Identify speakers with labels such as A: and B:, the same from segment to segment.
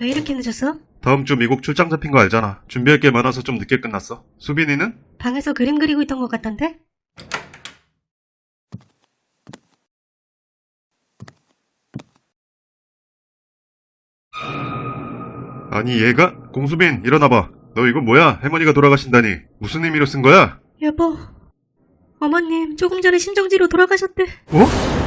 A: 왜 이렇게 늦었어?
B: 다음 주 미국 출장 잡힌 거 알잖아. 준비할 게 많아서 좀 늦게 끝났어. 수빈이는?
A: 방에서 그림 그리고 있던 것 같던데?
B: 아니 얘가? 공수빈 일어나봐. 너 이거 뭐야? 할머니가 돌아가신다니. 무슨 의미로 쓴 거야?
A: 여보, 어머님 조금 전에 심정지로 돌아가셨대.
B: 어?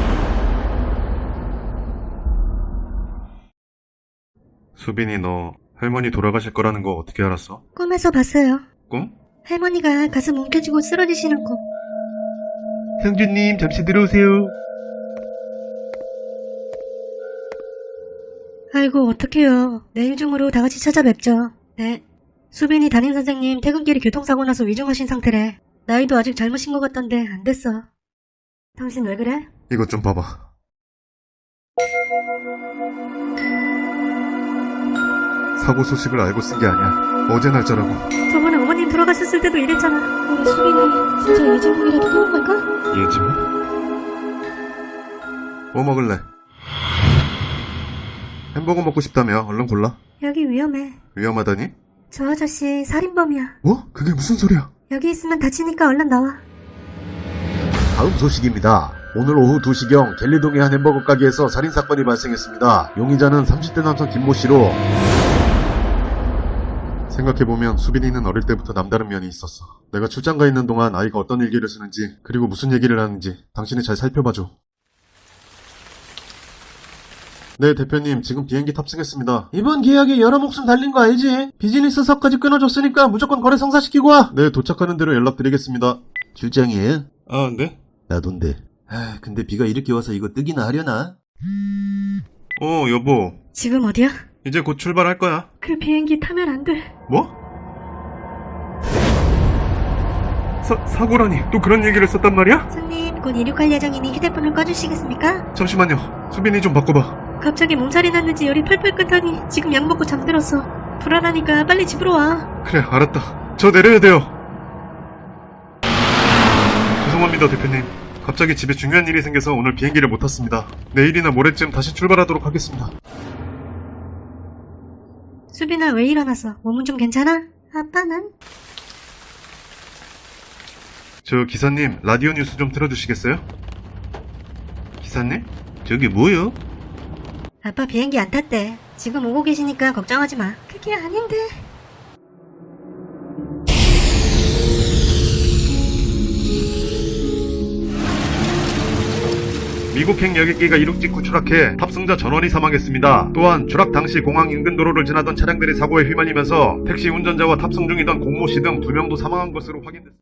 B: 수빈이 너 할머니 돌아가실 거라는 거 어떻게 알았어?
A: 꿈에서 봤어요.
B: 꿈?
A: 할머니가 가슴 움켜쥐고 쓰러지시는 거.
B: 상주님 잠시 들어오세요.
A: 아이고 어떡해요. 내일 중으로 다 같이 찾아뵙죠. 네. 수빈이 담임 선생님 퇴근길에 교통사고 나서 위중하신 상태래. 나이도 아직 젊으신 것 같던데 안 됐어. 당신 왜 그래?
B: 이것 좀 봐봐. 사고 소식을 알고 쓴 게 아니야. 어제 날짜라고.
A: 저번에 어머님 돌아가셨을 때도 이랬잖아. 우리 수빈이 진짜 예진국이라도 뽑은 걸까?
B: 뭐. 뭐 먹을래? 햄버거 먹고 싶다며 얼른 골라.
A: 여기 위험해.
B: 위험하다니?
A: 저 아저씨 살인범이야.
B: 뭐? 그게 무슨 소리야?
A: 여기 있으면 다치니까 얼른 나와.
C: 다음 소식입니다. 오늘 오후 2시경 갤리동의 한 햄버거 가게에서 살인사건이 발생했습니다. 용의자는 30대 남성 김모 씨로
B: 생각해보면 수빈이는 어릴 때부터 남다른 면이 있었어. 내가 출장 가 있는 동안 아이가 어떤 일기를 쓰는지, 그리고 무슨 얘기를 하는지 당신이 잘 살펴봐줘. 네, 대표님, 지금 비행기 탑승했습니다.
C: 이번 계약에 여러 목숨 달린 거 알지? 비즈니스석까지 끊어줬으니까 무조건 거래 성사시키고 와!
B: 네, 도착하는 대로 연락드리겠습니다.
C: 출장이에요?
B: 아, 네?
C: 나돈데. 아, 근데 비가 이렇게 와서 이거 뜨기나 하려나?
B: 어, 여보.
A: 지금 어디야?
B: 이제 곧 출발할 거야.
A: 그 비행기 타면 안 돼.
B: 뭐? 사, 사고라니, 또 그런 얘기를 썼단 말이야?
A: 손님, 곧 이륙할 예정이니 휴대폰을 꺼주시겠습니까?
B: 잠시만요. 수빈이 좀 바꿔봐.
A: 갑자기 몸살이 났는지 열이 펄펄 끓더니 지금 약 먹고 잠들었어. 불안하니까 빨리 집으로 와.
B: 그래, 알았다. 저 내려야 돼요. 죄송합니다, 대표님. 갑자기 집에 중요한 일이 생겨서 오늘 비행기를 못 탔습니다. 내일이나 모레쯤 다시 출발하도록 하겠습니다.
A: 수빈아 왜 일어났어? 몸은 좀 괜찮아? 아빠는?
B: 저 기사님, 라디오 뉴스 좀 틀어주시겠어요? 기사님? 저기 뭐요?
A: 아빠 비행기 안 탔대. 지금 오고 계시니까 걱정하지 마. 그게 아닌데.
B: 미국행 여객기가 이륙 직후 추락해 탑승자 전원이 사망했습니다. 또한 추락 당시 공항 인근 도로를 지나던 차량들이 사고에 휘말리면서 택시 운전자와 탑승 중이던 공모 씨 등 두 명도 사망한 것으로 확인됐습니다.